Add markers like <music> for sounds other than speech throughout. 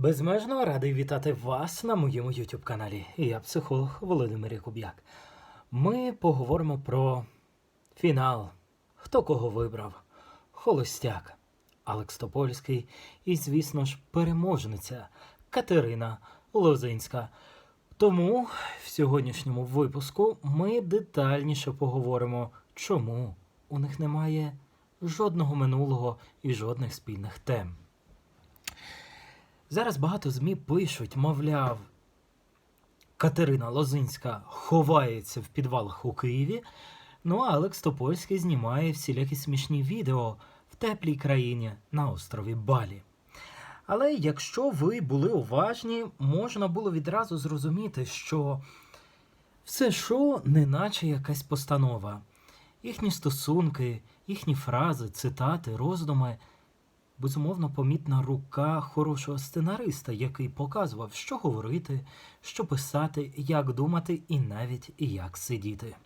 Безмежно радий вітати вас на моєму YouTube каналі. Я психолог Володимир Якуб'як. Ми поговоримо про фінал. Хто кого вибрав? Холостяк, Алекс Топольський і, звісно ж, переможниця Катерина Лозинська. Тому в сьогоднішньому випуску ми детальніше поговоримо, чому у них немає жодного минулого і жодних спільних тем. Зараз багато ЗМІ пишуть, мовляв, Катерина Лозинська ховається в підвалах у Києві. Ну а Алекс Топольський знімає всілякі смішні відео в теплій країні на острові Балі. Але якщо ви були уважні, можна було відразу зрозуміти, що все шоу неначе якась постанова. Їхні стосунки, їхні фрази, цитати, роздуми безумовно помітна рука хорошого сценариста, який показував, що говорити, що писати, як думати і навіть як сидіти.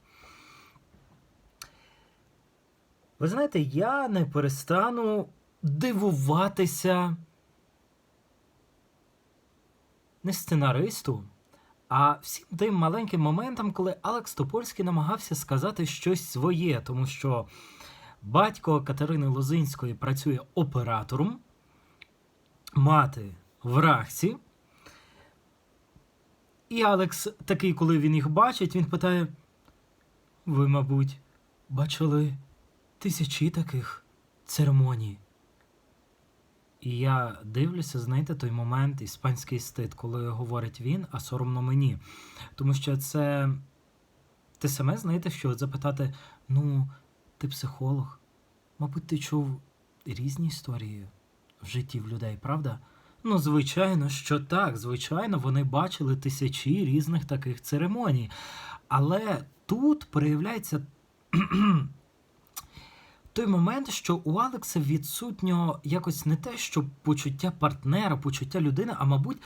Ви знаєте, я не перестану дивуватися не сценаристу, а всім тим маленьким моментам, коли Алекс Топольський намагався сказати щось своє, тому що батько Катерини Лозинської працює оператором, мати в рахці. І Алекс, такий, коли він їх бачить, він питає: Ви, мабуть, бачили тисячі таких церемоній. І я дивлюся, знаєте, той момент іспанський стид, коли говорить він, а соромно мені. Тому що це те саме, знаєте, що запитати: ну, ти психолог, мабуть, ти чув різні історії в житті в людей, правда? Ну, звичайно, що так, звичайно, вони бачили тисячі різних таких церемоній. Але тут проявляється <clears throat> той момент, що у Алекса відсутньо якось не те, що почуття партнера, почуття людини, а мабуть,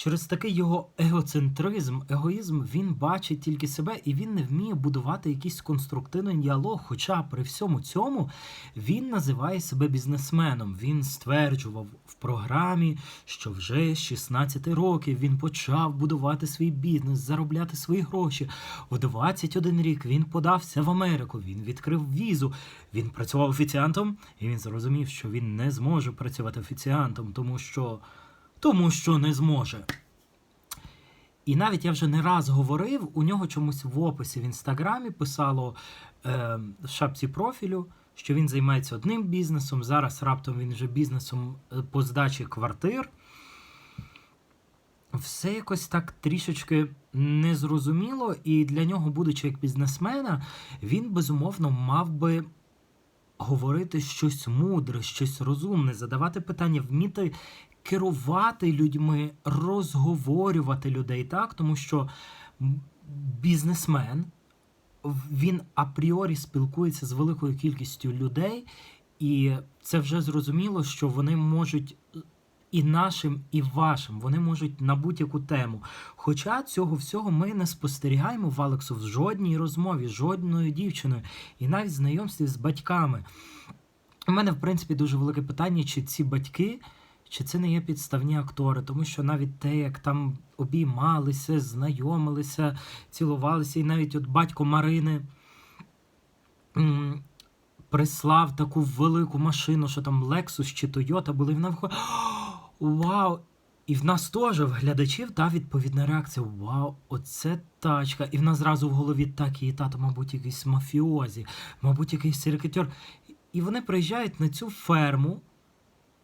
через такий його егоцентризм, егоїзм він бачить тільки себе і він не вміє будувати якийсь конструктивний діалог. Хоча при всьому цьому він називає себе бізнесменом. Він стверджував в програмі, що вже з 16 років він почав будувати свій бізнес, заробляти свої гроші. У 21 рік він подався в Америку. Він відкрив візу. Він працював офіціантом, і він зрозумів, що він не зможе працювати офіціантом, тому що тому що не зможе. І навіть я вже не раз говорив, у нього чомусь в описі в інстаграмі писало е, в шапці профілю, що він займається одним бізнесом. Зараз раптом він вже бізнесом е, по здачі квартир. Все якось так трішечки незрозуміло, і для нього, будучи як бізнесмена, він безумовно мав би говорити щось мудре, щось розумне, задавати питання, вміти керувати людьми, розговорювати людей, так? Тому що бізнесмен він апріорі спілкується з великою кількістю людей, і це вже зрозуміло, що вони можуть. І нашим, і вашим, вони можуть на будь-яку тему. Хоча цього всього ми не спостерігаємо в Алексу в жодній розмові, жодною дівчиною, і навіть знайомстві з батьками. У мене, в принципі, дуже велике питання, чи ці батьки чи це не є підставні актори, тому що навіть те, як там обіймалися, знайомилися, цілувалися, і навіть от батько Марини прислав таку велику машину, що там Lexus чи Toyota були, і вона виходить. Вау! І в нас теж в глядачів та відповідна реакція: Вау, оце тачка! І в нас зразу в голові так, її тато, мабуть, якийсь мафіозі, мабуть, якийсь серикатер. І вони приїжджають на цю ферму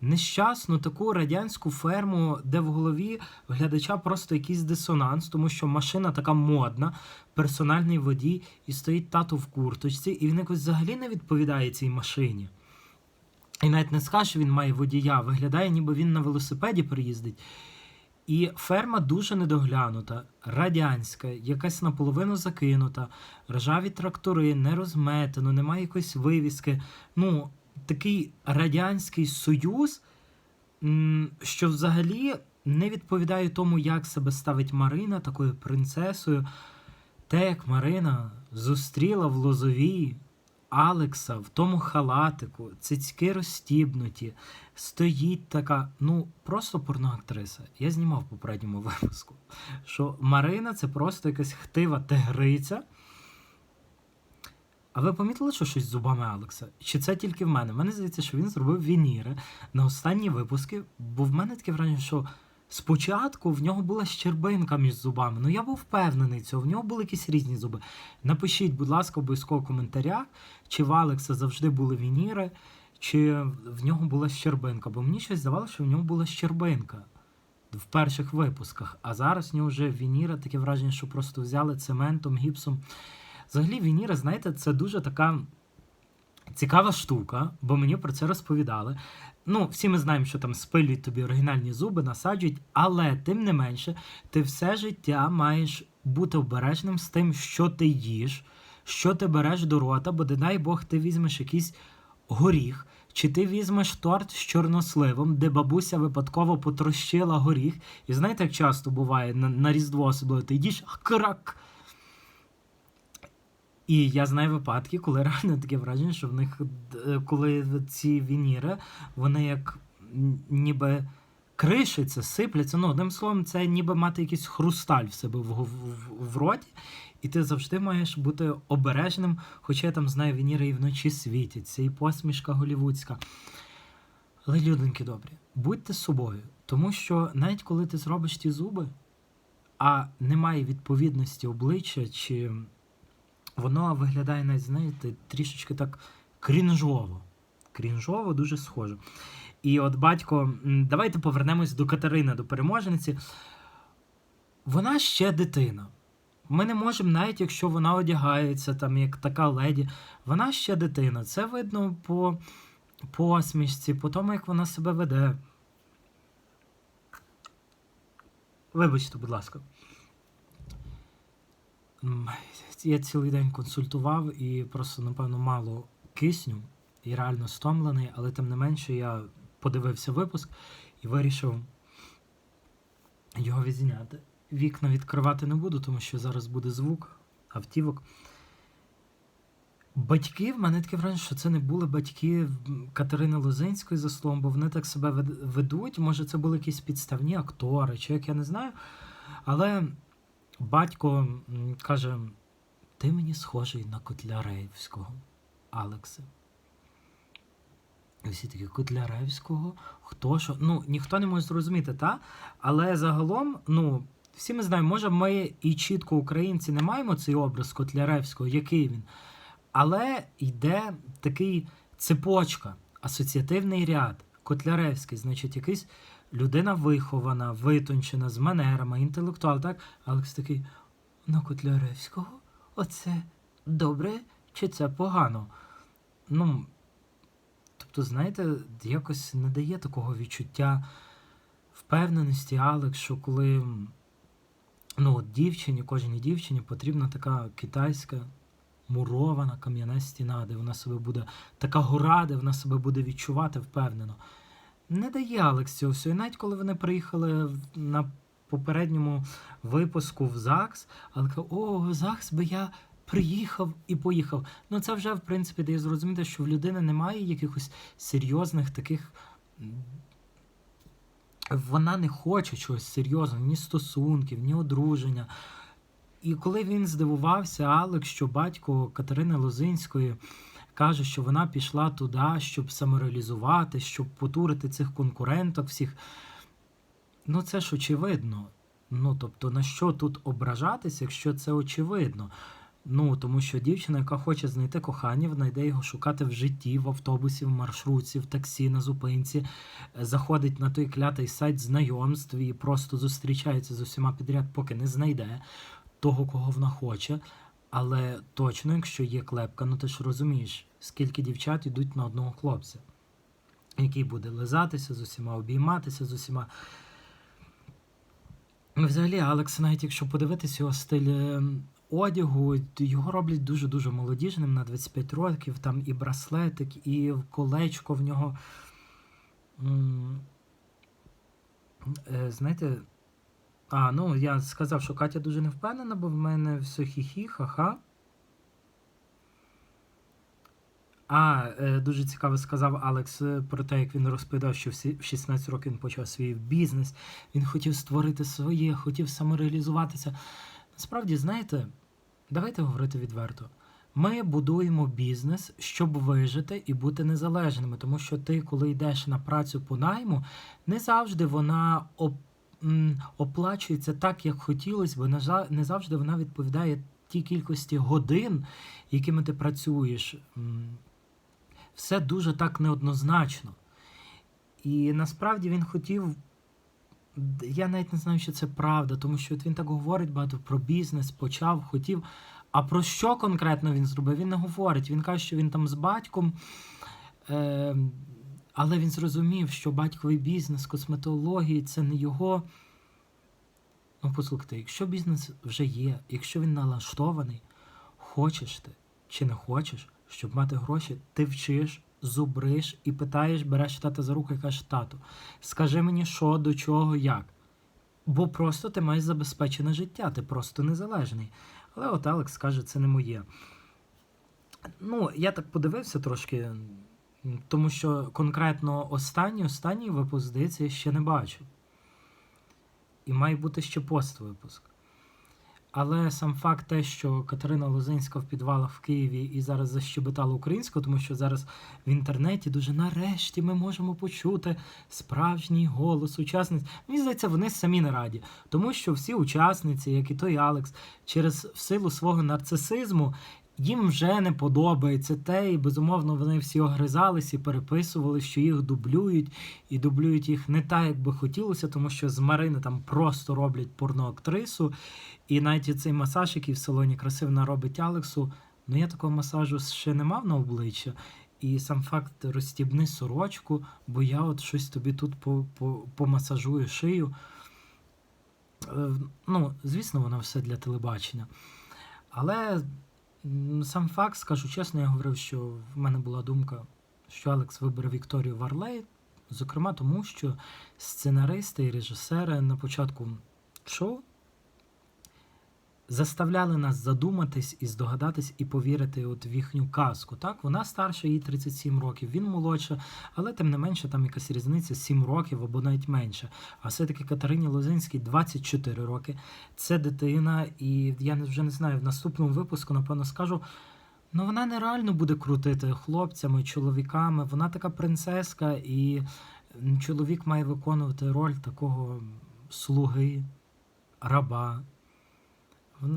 нещасну таку радянську ферму, де в голові глядача просто якийсь дисонанс, тому що машина така модна, персональний водій, і стоїть тато в курточці, і він якось взагалі не відповідає цій машині. І навіть не скаже, що він має водія, виглядає, ніби він на велосипеді приїздить. І ферма дуже недоглянута, радянська, якась наполовину закинута, ржаві трактори, не розметено, немає якоїсь вивіски. Ну, такий Радянський Союз, що взагалі не відповідає тому, як себе ставить Марина такою принцесою. Те, як Марина зустріла в Лозовій Алекса в тому халатику, цицьки розстібнуті, стоїть така, ну, просто порноактриса. Я знімав попередньому випуску, що Марина це просто якась хтива тигриця. А ви помітили, що щось з зубами Алекса? Чи це тільки в мене? Мене здається, що він зробив вініри на останні випуски, бо в мене таке враження, що спочатку в нього була щербинка між зубами. Ну я був впевнений цього, в нього були якісь різні зуби. Напишіть, будь ласка, обов'язково в коментарях, чи в Алекса завжди були вініри, чи в нього була щербинка. Бо мені щось здавалося, що в нього була щербинка в перших випусках, а зараз в нього вже вініра, таке враження, що просто взяли цементом, гіпсом. Взагалі, вініра, знаєте, це дуже така цікава штука, бо мені про це розповідали. Ну, всі ми знаємо, що там спилюють тобі оригінальні зуби, насаджують, але тим не менше, ти все життя маєш бути обережним з тим, що ти їш, що ти береш до рота, бо не дай Бог ти візьмеш якийсь горіх, чи ти візьмеш торт з чорносливом, де бабуся випадково потрощила горіх. І знаєте, як часто буває на, на Різдво особливо, ти йдеш, а крак. І я знаю випадки, коли реально таке враження, що в них, е, коли ці вініри, вони як ніби кришаться, сипляться. Ну, одним словом, це ніби мати якийсь хрусталь в себе в, в, в, роті, і ти завжди маєш бути обережним, хоча я там знаю, вініри і вночі світяться, і посмішка голівудська. Але, люденьки добрі, будьте собою, тому що навіть коли ти зробиш ті зуби, а немає відповідності обличчя чи воно виглядає навіть, знаєте, трішечки так крінжово. Крінжово дуже схоже. І от батько, давайте повернемось до Катерини, до переможниці. Вона ще дитина. Ми не можемо, навіть якщо вона одягається там як така леді, вона ще дитина. Це видно по посмішці, по тому, як вона себе веде. Вибачте, будь ласка. Я цілий день консультував і просто, напевно, мало кисню і реально стомлений, але тим не менше я подивився випуск і вирішив його відзняти. Вікна відкривати не буду, тому що зараз буде звук автівок. Батьки, в мене таке враження, що це не були батьки Катерини Лозинської за словом, бо вони так себе ведуть. Може, це були якісь підставні актори, чи як я не знаю. Але батько каже: ти мені схожий на Котляревського, Алексе. І всі такі Котляревського, хто що? Ну, ніхто не може зрозуміти, та? Але загалом, ну, всі ми знаємо, може, ми і чітко українці не маємо цей образ Котляревського, який він. Але йде такий цепочка, асоціативний ряд. Котляревський, значить, якийсь людина вихована, витончена, з манерами, інтелектуал, так? Алекс такий, на Котляревського? Оце добре чи це погано? Ну, тобто, знаєте, якось не дає такого відчуття впевненості, Алекс, що коли ну, от дівчині, кожній дівчині потрібна така китайська мурована кам'яна стіна, де вона себе буде така гора, де вона себе буде відчувати впевнено. Не дає Алекс цього всього. І навіть коли вони приїхали на попередньому випуску в ЗАГС, але каже, о, в ЗАГС би я приїхав і поїхав. Ну це вже, в принципі, дає зрозуміти, що в людини немає якихось серйозних таких. Вона не хоче чогось серйозного, ні стосунків, ні одруження. І коли він здивувався, Алекс, що батько Катерини Лозинської каже, що вона пішла туди, щоб самореалізувати, щоб потурити цих конкуренток всіх. Ну це ж очевидно. Ну, тобто, на що тут ображатися, якщо це очевидно? Ну, тому що дівчина, яка хоче знайти кохання, вона йде його шукати в житті, в автобусі, в маршрутці, в таксі, на зупинці, е, заходить на той клятий сайт знайомств і просто зустрічається з усіма підряд, поки не знайде того, кого вона хоче. Але точно, якщо є клепка, ну ти ж розумієш, скільки дівчат йдуть на одного хлопця, який буде лизатися з усіма, обійматися з усіма. Ну, Взагалі, Алекс, навіть якщо подивитись його стиль е, одягу, його роблять дуже-дуже молодіжним на 25 років, там і браслетик, і колечко в нього. е, Знаєте, а, ну я сказав, що Катя дуже не впевнена, бо в мене все хі-хі, ха-ха. А, е, дуже цікаво сказав Алекс е, про те, як він розповідав, що в 16 років він почав свій бізнес. Він хотів створити своє, хотів самореалізуватися. Насправді, знаєте, давайте говорити відверто. Ми будуємо бізнес, щоб вижити і бути незалежними, тому що ти, коли йдеш на працю по найму, не завжди вона оп- оплачується так, як хотілося б. На жаль, не завжди вона відповідає тій кількості годин, якими ти працюєш. Все дуже так неоднозначно. І насправді він хотів. Я навіть не знаю, що це правда, тому що от він так говорить багато про бізнес, почав, хотів. А про що конкретно він зробив? Він не говорить. Він каже, що він там з батьком. Е, але він зрозумів, що батьковий бізнес косметології це не його. Ну, послухайте, якщо бізнес вже є, якщо він налаштований, хочеш ти чи не хочеш, щоб мати гроші, ти вчиш, зубриш і питаєш, береш тата за руку і кажеш, тату, скажи мені, що, до чого, як. Бо просто ти маєш забезпечене життя, ти просто незалежний. Але от Алекс каже, це не моє. Ну, я так подивився трошки, тому що конкретно останній, останній випуск, здається, я ще не бачив. І має бути ще пост-випуск. Але сам факт те, що Катерина Лозинська в підвалах в Києві і зараз защебетала українською, тому що зараз в інтернеті дуже нарешті ми можемо почути справжній голос учасниць. Мені здається, вони самі не раді, тому що всі учасниці, як і той Алекс, через силу свого нарцисизму. Їм вже не подобається те, і безумовно вони всі огризались і переписували, що їх дублюють, і дублюють їх не так, як би хотілося, тому що з Марини там просто роблять порноактрису. І навіть цей масаж, який в салоні краси вона робить Алексу, ну я такого масажу ще не мав на обличчя. І сам факт розстібни сорочку, бо я от щось тобі тут по, по, помасажую шию. Е, Ну, звісно, воно все для телебачення. Але сам факт, скажу чесно, я говорив, що в мене була думка, що Алекс вибере Вікторію Варлей, зокрема тому, що сценаристи і режисери на початку шоу заставляли нас задуматись і здогадатись і повірити от в їхню казку. Так, вона старша, їй 37 років, він молодша, але тим не менше там якась різниця 7 років або навіть менше. А все-таки Катерині Лозинській 24 роки. Це дитина, і я вже не знаю, в наступному випуску, напевно, скажу. Ну, вона нереально буде крутити хлопцями, чоловіками. Вона така принцеска, і чоловік має виконувати роль такого слуги, раба.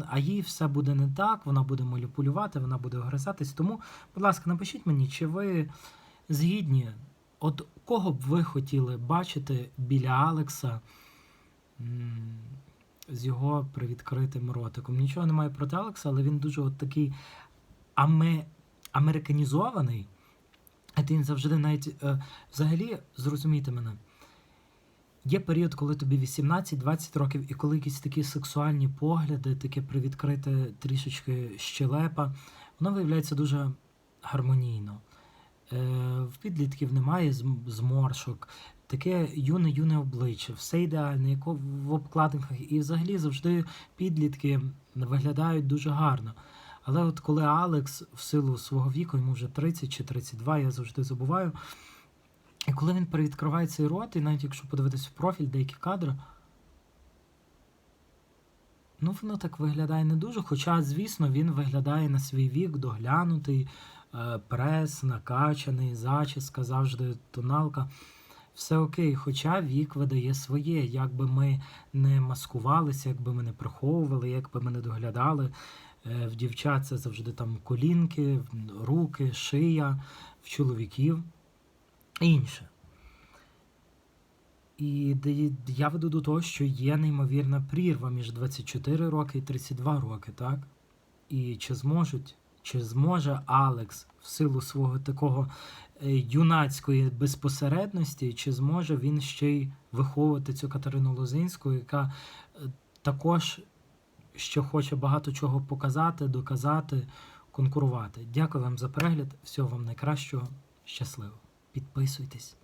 А їй все буде не так, вона буде маніпулювати, вона буде огризатись. Тому, будь ласка, напишіть мені, чи ви згідні, от кого б ви хотіли бачити біля Алекса з його привідкритим ротиком. Нічого немає проти Алекса, але він дуже от такий аме... американізований. Він завжди навіть е, взагалі зрозумійте мене. Є період, коли тобі 18-20 років, і коли якісь такі сексуальні погляди, таке привідкрите трішечки щелепа, воно виявляється дуже гармонійно. Е, в підлітків немає зморшок, таке юне-юне обличчя, все ідеальне, як в обкладинках. І взагалі завжди підлітки виглядають дуже гарно. Але от коли Алекс в силу свого віку, йому вже 30 чи 32, я завжди забуваю. І коли він перевідкриває цей рот, і навіть якщо подивитись в профіль деякі кадри, ну воно так виглядає не дуже. Хоча, звісно, він виглядає на свій вік доглянутий, е, прес, накачаний, зачіска, завжди тоналка. Все окей, хоча вік видає своє, як би ми не маскувалися, як би ми не приховували, як би ми не доглядали. Е, В дівчат це завжди там колінки, руки, шия, в чоловіків інше. І я веду до того, що є неймовірна прірва між 24 роки і 32 роки, так? І чи зможуть, чи зможе Алекс в силу свого такого е, юнацької безпосередності, чи зможе він ще й виховувати цю Катерину Лозинську, яка е, також ще хоче багато чого показати, доказати, конкурувати. Дякую вам за перегляд. Всього вам найкращого. Щасливо. いっぱい添えて。